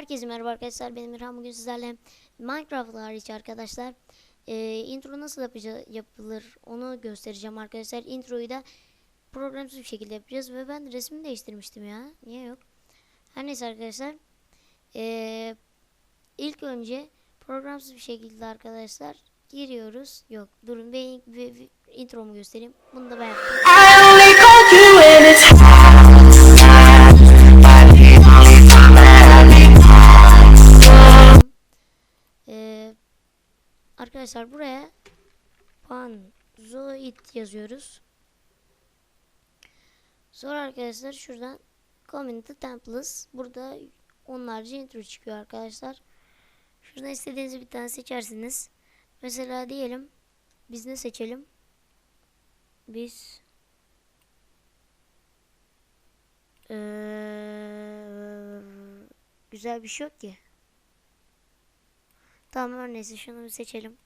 Herkese merhaba arkadaşlar. Benim İrhan bugün sizlerle Minecraft hariç arkadaşlar e, intro nasıl yapılır onu göstereceğim arkadaşlar. Introyu da programsız bir şekilde yapacağız ve ben resmini değiştirmiştim ya. Niye yok? Her neyse arkadaşlar. E, ilk önce programsız bir şekilde arkadaşlar giriyoruz. Yok durun ben bir, bir intromu göstereyim. Bunu da ben. Arkadaşlar buraya panzoid yazıyoruz. Sonra arkadaşlar şuradan community templates burada onlarca intro çıkıyor arkadaşlar. Şuradan istediğiniz bir tane seçersiniz. Mesela diyelim biz ne seçelim? Biz Ee, güzel bir şey yok ki. Tamam her neyse şunu bir seçelim.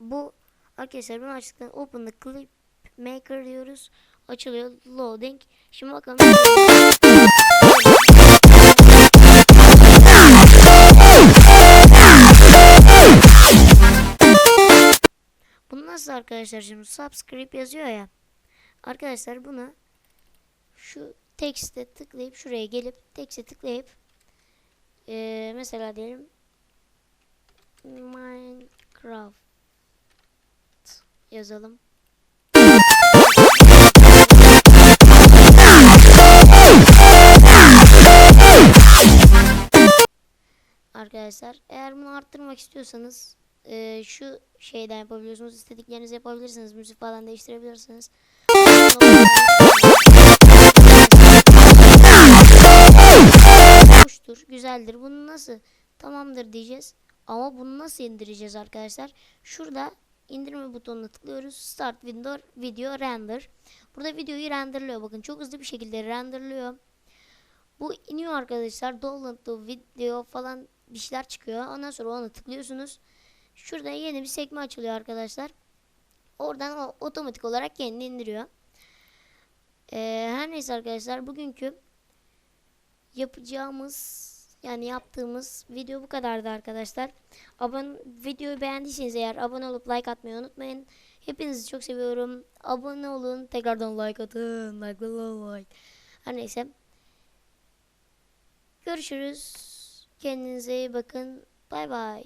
Bu arkadaşlar bunu açtıktan open the clip maker diyoruz. Açılıyor loading. Şimdi bakalım. Bunu nasıl arkadaşlar şimdi subscribe yazıyor ya. Arkadaşlar bunu şu tekste tıklayıp şuraya gelip tekste tıklayıp ee, mesela diyelim Minecraft yazalım. Arkadaşlar eğer bunu arttırmak istiyorsanız ee, şu şeyden yapabiliyorsunuz. İstediklerinizi yapabilirsiniz. Müzik falan değiştirebilirsiniz. Güzeldir. Bunu nasıl tamamdır diyeceğiz. Ama bunu nasıl indireceğiz arkadaşlar? Şurada indirme butonuna tıklıyoruz. Start window video render. Burada videoyu renderliyor. Bakın çok hızlı bir şekilde renderliyor. Bu iniyor arkadaşlar. Download video falan bir şeyler çıkıyor. Ondan sonra ona tıklıyorsunuz. Şurada yeni bir sekme açılıyor arkadaşlar. Oradan o otomatik olarak kendini indiriyor. Ee, her neyse arkadaşlar bugünkü yapacağımız yani yaptığımız video bu kadardı arkadaşlar. Abone videoyu beğendiyseniz eğer abone olup like atmayı unutmayın. Hepinizi çok seviyorum. Abone olun. Tekrardan like atın. Like like like. Her neyse. Görüşürüz. Kendinize iyi bakın. Bay bay.